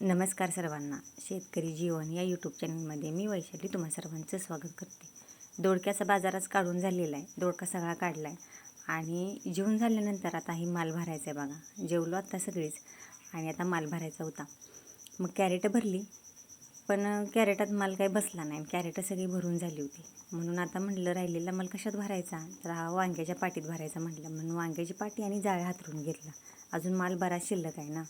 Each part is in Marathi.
नमस्कार सर्वांना. शेतकरी जीवन या यूट्यूब चॅनलमध्ये मी वैशाली तुम्हा सर्वांचं स्वागत करते. दोडक्याचा बाजारच काढून झालेला आहे. दोडका सगळा काढला आहे आणि जेवण झाल्यानंतर आता ही माल भरायचा आहे बघा. जेवलो आत्ता सगळीच आणि आता माल भरायचा होता. मग कॅरेटं भरली पण कॅरेटात माल काही बसला नाही. कॅरेटं सगळी भरून झाली होती. म्हणून आता म्हटलं राहिलेला माल कशात भरायचा? तर हा वांग्याच्या पाटीत भरायचा म्हटलं. म्हणून वांग्याची पाटी आणि जाळ्या हातरून घेतला. अजून माल बराच शिल्लक आहे ना.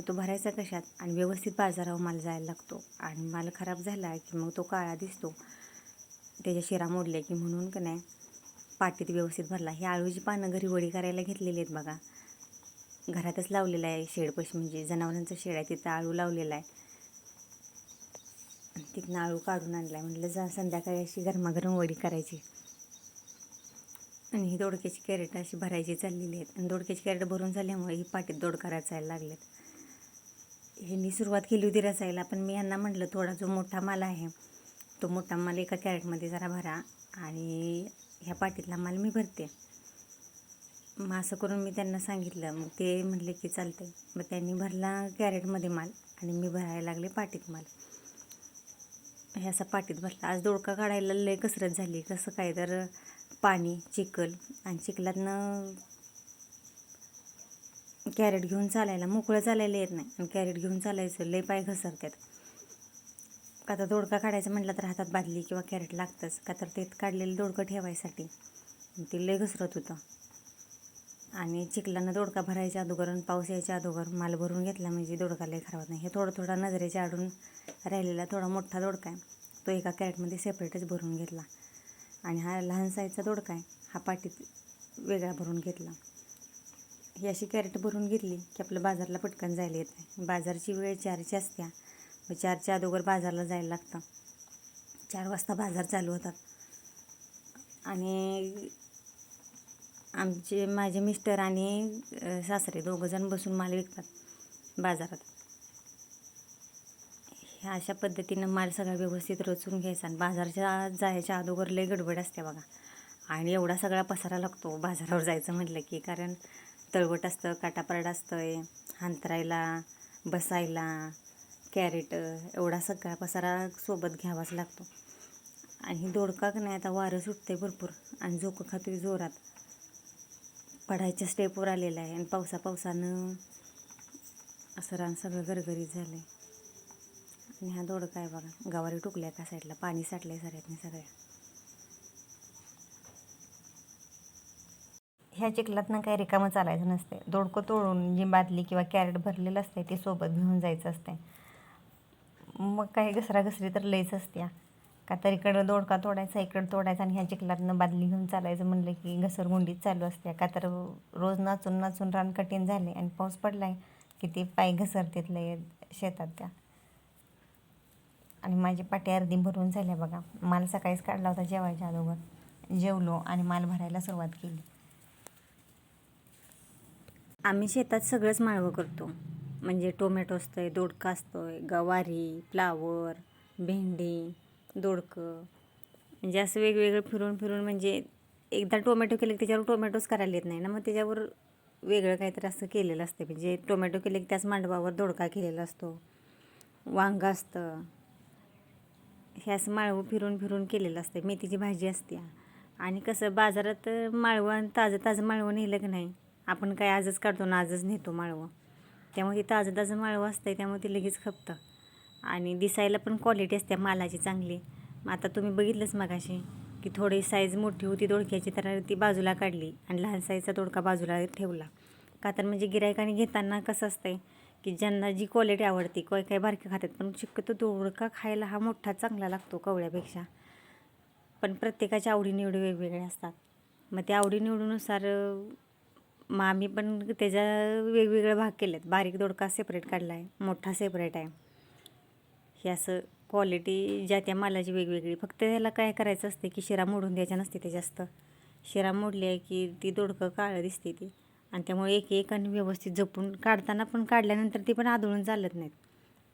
मग तो भरायचा कशात? आणि व्यवस्थित बाजारावर माल जायला लागतो. आणि माल खराब झाला की मग तो काळा दिसतो. त्याच्या शिरा मोडल्या की म्हणून का नाही पाटीत व्यवस्थित भरला. ही आळूची पानं घरी वडी करायला घेतलेली आहेत बघा. घरातच लावलेलं आहे शेडपशी म्हणजे जनावरांचं शेड आहे तिथं आळू लावलेला आहे. तिथनं आळू काढून आणला आहे म्हटलं जा संध्याकाळी अशी गरमागरम वडी करायची. आणि ही दोडक्याची कॅरेट अशी भरायची चाललेली आहेत. आणि दोडक्याची कॅरेट भरून झाल्यामुळे ही पाटीत दोडका रचायला लागलेत. ह्यांनी सुरुवात केली होती रचायला पण मी यांना म्हटलं थोडा जो मोठा माल आहे तो मोठा माल एका कॅरेटमध्ये जरा भरा आणि ह्या पाटीतला माल मी भरते. मग असं करून मी त्यांना सांगितलं. मग ते म्हटले की चालतंय. मग त्यांनी भरला कॅरेटमध्ये माल आणि मी भरायला लागले पाटीत माल. हे असा पाटीत भरला. आज दोडका काढायला लय कसरत झाली. कसं काय तर पाणी चिखल आणि चिखलातनं कॅरेट घेऊन चालायला. मोकळं चालायला येत नाही. आणि कॅरेट घेऊन चालायचं लय पाय घसरतात. का तर दोडका काढायचं म्हटलं तर हातात बादली किंवा कॅरेट लागतंच. का तर ते काढलेलं दोडकं ठेवायसाठी. ते लय घसरत होतं. आणि चिखलानं दोडका भरायच्या अगोदर आणि पाऊस यायच्या अगोदर माल भरून घेतला म्हणजे दोडका लय खराब नाही. हे थोडं थोडा नजरेच्या आडून राहिलेला थोडा मोठा दोडका आहे. तो एका कॅरेटमध्ये सेपरेटच भरून घेतला. आणि हा लहान साईजचा दोडका आहे. हा पाटीत वेगळा भरून घेतला. ही अशी कॅरेट भरून घेतली की आपलं बाजारला पटकन जायला येत नाही. बाजारची वेळ चारची असत्या. मग चारच्या अगोदर बाजारला जायला लागतं. चार वाजता बाजार चालू होतात. आणि आमचे माझे मिस्टर आणि सासरे दोघंजण बसून माल विकतात बाजारात. ह्या अशा पद्धतीनं माल सगळा व्यवस्थित रचून घ्यायचा आणि बाजारच्या जायच्या अगोदर लय गडबड असते बघा. आणि एवढा सगळा पसारा लागतो बाजारावर जायचं म्हटलं की कारण तळवट असतं काटापरड असतं आहे हांतरायला बसायला कॅरेट एवढा सगळा पसारा सोबत घ्यावाच लागतो. आणि दोडका का नाही आता वारं सुटते भरपूर आणि झोकं खातोय जोरात. पडायच्या स्टेपवर आलेला आहे आणि पावसा पावसानं असं रान सगळं गरगरीत झालं आहे आणि हा दोडका आहे बघा गवारी टुकल्या का साईडला पाणी साठलं आहे सगळ्यातनी सगळ्या. ह्या चिखलातनं काही रिकामं चालायचं नसते दोडकं तोडून जी बादली किंवा कॅरेट भरलेलं असते ते सोबत घेऊन जायचं असते मग काही घसराघसरी तर लईच असत्या. का तर इकडं दोडका तोडायचा इकडं तोडायचा आणि ह्या चिखलातनं बादली घेऊन चालायचं म्हणलं की घसरगुंडीत चालू असते का तर रोज नाचून नाचून रान कठीण झाले आणि पाऊस पडलाय की ते पाय घसरतेत लय शेतात त्या. आणि माझी पाटी अर्धी भरून झाल्या बघा. माल सकाळीच काढला होता जेवायच्या अगोदर. जेवलो आणि माल भरायला सुरुवात केली. आम्ही शेतात सगळंच माळवं करतो. म्हणजे टोमॅटो असतं आहे दोडकं दोडका आहे गवारी फ्लावर भेंडी दोडकं. म्हणजे असं वेगवेगळं फिरून फिरून म्हणजे एकदा टोमॅटो केले की त्याच्यावर टोमॅटोच करायला येत नाही ना मग त्याच्यावर वेगळं काहीतरी असं केलेलं असतं म्हणजे टोमॅटो केले की त्याच मांडवावर दोडका केलेला असतो. वांग असतं. हे असं माळवं फिरून फिरून केलेलं असतं मेथीची भाजी असते आणि कसं बाजारात माळवण ताजं ताजं माळवं नेलं की नाही आपण काय आजच काढतो ना आजच नेतो माळवं. त्यामुळे ते ताजं ताजं माळवं असतं आहे त्यामुळे ते लगेच खपतं. आणि दिसायला पण क्वालिटी असते मालाची चांगली. मग आता तुम्ही बघितलंच मगाशी की थोडी साईज मोठी होती दोडक्याची तर ती बाजूला काढली आणि लहान साईजचा दोडका बाजूला ठेवला. का तर म्हणजे गिरायकाने घेताना कसं असतंय की ज्यांना जी क्वालिटी आवडते काही काही बारके खातात पण शक्यतो दोडका खायला हा मोठा चांगला लागतो कवळ्यापेक्षा. पण प्रत्येकाच्या आवडीनिवडी वेगवेगळ्या असतात. मग त्या आवडीनिवडीनुसार मग आम्ही पण त्याच्या वेगवेगळे भाग केले आहेत बारीक दोडका सेपरेट काढला आहे मोठा सेपरेट आहे. हे असं क्वालिटी ज्या त्या मालाची वेगवेगळी. फक्त त्याला काय करायचं असते की शिरा मोडून द्यायच्या नसते ते जास्त. शिरा मोडली आहे की ती दोडकं काळं दिसते ती. आणि त्यामुळे एक एक आणि व्यवस्थित जपून काढताना पण काढल्यानंतर ती पण आदळून चालत नाहीत.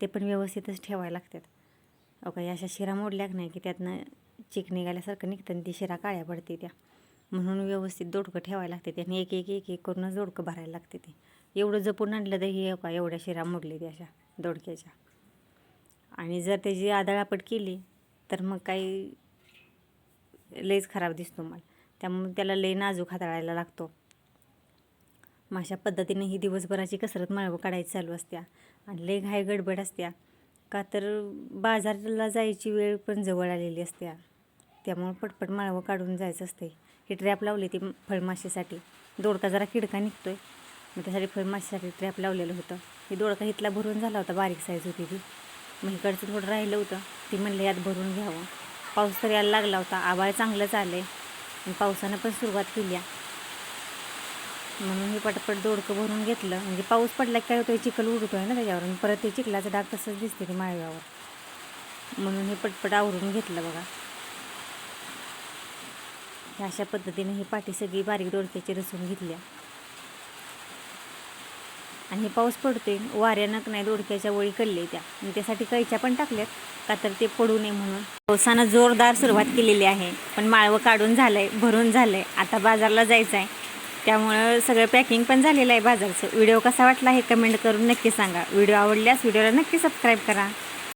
ते पण व्यवस्थितच ठेवायला लागतात. अहो काही अशा शिरा मोडल्या नाही की त्यातनं चिक निघाल्यासारखं निघतं आणि ती शिरा काळ्या पडते त्या. म्हणून व्यवस्थित दोडकं ठेवायला लागते आणि एक एक एक एक करूनच दोडकं भरायला लागते ते. एवढं जपून आणलं तर हे का एवढ्या शिरा मोडले त्याच्या अशा दोडक्याच्या. आणि जर त्याची आदळापट केली तर मग काही लईच खराब दिसतो मला. त्यामुळे त्याला लई नाजूक हाताळायला लागतो. मग अशा पद्धतीने ही दिवसभराची कसरत माळवं काढायची चालू असत्या. आणि लई घाई गडबड असत्या. का तर बाजारला जायची वेळ पण जवळ आलेली असत्या. त्यामुळं पटपट माळवं काढून जायचं असते ही ट्रॅप लावली ती फळमाशीसाठी. दोडका जरा किडका आहे मग त्यासाठी फळमाशीसाठी ट्रॅप लावलेलं होतं. ही दोडका इथला भरून झाला होता बारीक साईज होती ती. मग इकडचं थोडं राहिलं होतं. ती म्हणलं यात भरून घ्यावं. पाऊस तर यायला लागला होता. आबाळ चांगलंच आलं आहे पावसानं पण सुरुवात केली म्हणून हे पटपट दोडकं भरून घेतलं. म्हणजे पाऊस पडला की काय होतं चिखल उडतोय ना त्याच्यावर परत ते चिखलाचं डाग तसंच दिसते ते माळगावर म्हणून हे पटपट आवरून घेतलं बघा. ह्या अशा पद्धतीने ही पाठी सगळी बारीक डोळक्याची रचून घेतल्या. आणि हे पाऊस पडतोय वाऱ्यानं नाही दोडक्याच्या वळी कळले त्या. आणि त्यासाठी कैच्या पण टाकल्यात का तर ते पडू नये म्हणून. पावसानं जोरदार सुरुवात केलेली आहे पण माळवं काढून झालंय भरून झालंय. आता बाजारला जायचं आहे त्यामुळं सगळं पॅकिंग पण झालेलं आहे बाजारचं. व्हिडिओ कसा वाटला हे कमेंट करून नक्की सांगा. व्हिडिओ आवडल्यास व्हिडिओला नक्की सबस्क्राईब करा.